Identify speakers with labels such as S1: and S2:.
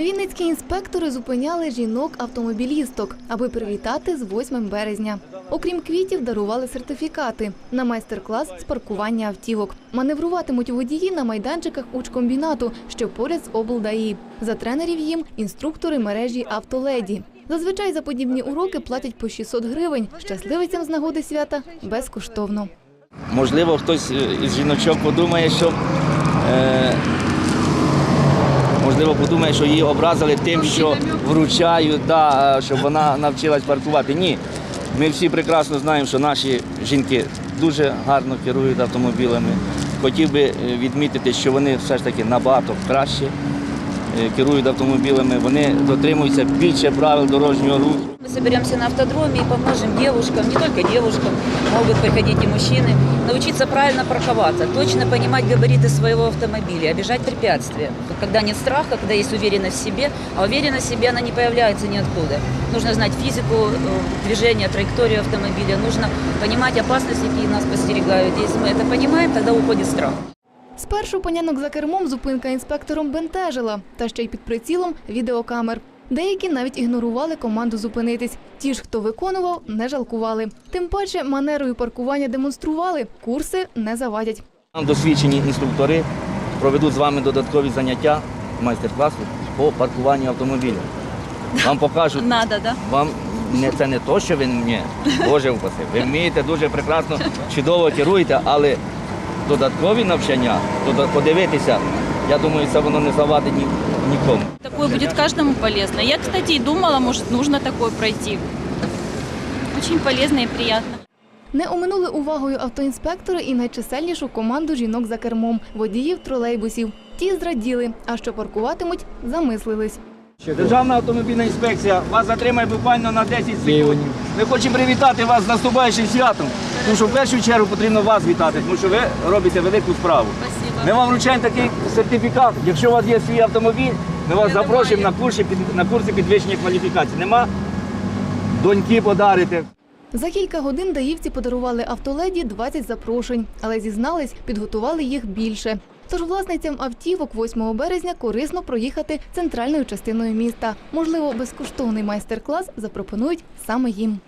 S1: Вінницькі інспектори зупиняли жінок-автомобілісток, аби привітати з 8 березня. Окрім квітів, дарували сертифікати на майстер-клас з паркування автівок. Маневруватимуть водії на майданчиках учкомбінату, що поряд з облдаї. За тренерів їм інструктори мережі автоледі. Зазвичай за подібні уроки платять по 600 гривень. Щасливицям з нагоди свята безкоштовно.
S2: Можливо, хтось е, із жіночок подумає, що е, можливо подумає, що її образили тим, що вручають, да, е, щоб вона навчилась паркувати. Ні. Ми всі прекрасно знаємо, що наші жінки дуже гарно керують автомобілями. Хотів би е, відмітити, що вони все ж таки набагато краще е, керують автомобілями, вони дотримуються більше правил дорожнього руху
S3: Мы соберемся на автодроме и поможем девушкам, не только девушкам, могут приходить и мужчины, научиться правильно парковаться, точно понимать габариты своего автомобиля, обижать препятствия. Когда нет страха, когда есть уверенность в себе, а уверенность в себе, она не появляется ниоткуда. Нужно знать физику э, движения, траекторию автомобиля, нужно понимать опасности, какие нас подстерегают. Если мы это понимаем, тогда уходит страх.
S1: Спершу панянок за кермом зупинка інспектором бентежила, та ще й під прицілом відеокамер. Деякі навіть ігнорували команду зупинитись. Ті ж, хто виконував, не жалкували. Тим паче манерою паркування демонстрували, курси не завадять.
S2: Нам досвідчені інструктори проведуть з вами додаткові заняття майстер-класу по паркуванню автомобіля. Вам покажуть,
S3: Надо, да?
S2: вам не це не то, що ви ні, Боже упаси. Ви вмієте дуже прекрасно, чудово керуєте, але додаткові навчання, подивитися, я думаю, це воно не завадить нікому.
S4: Такое будет каждому полезно. Я, кстати, и думала, может, нужно такое пройти. Очень полезно и приятно.
S1: Не оминули увагою автоінспектори і найчисельнішу команду жінок за кермом, водіїв тролейбусів. Ті зраділи, а що паркуватимуть, замислились.
S2: Державна автомобільна інспекція вас затримає буквально на 10 секунд. Ми хочемо привітати вас з наступаючим святом, тому що в першу чергу потрібно вас вітати, тому що ви робите велику справу. Ми вам вручаємо такий сертифікат. Якщо у вас є свій автомобіль, ми вас запрошуємо на курси, на курси підвищення кваліфікації. Нема? Доньки подарите.
S1: За кілька годин даївці подарували автоледі 20 запрошень, але зізнались, підготували їх більше. Тож власницям автівок 8 березня корисно проїхати центральною частиною міста. Можливо, безкоштовний майстер-клас запропонують саме їм.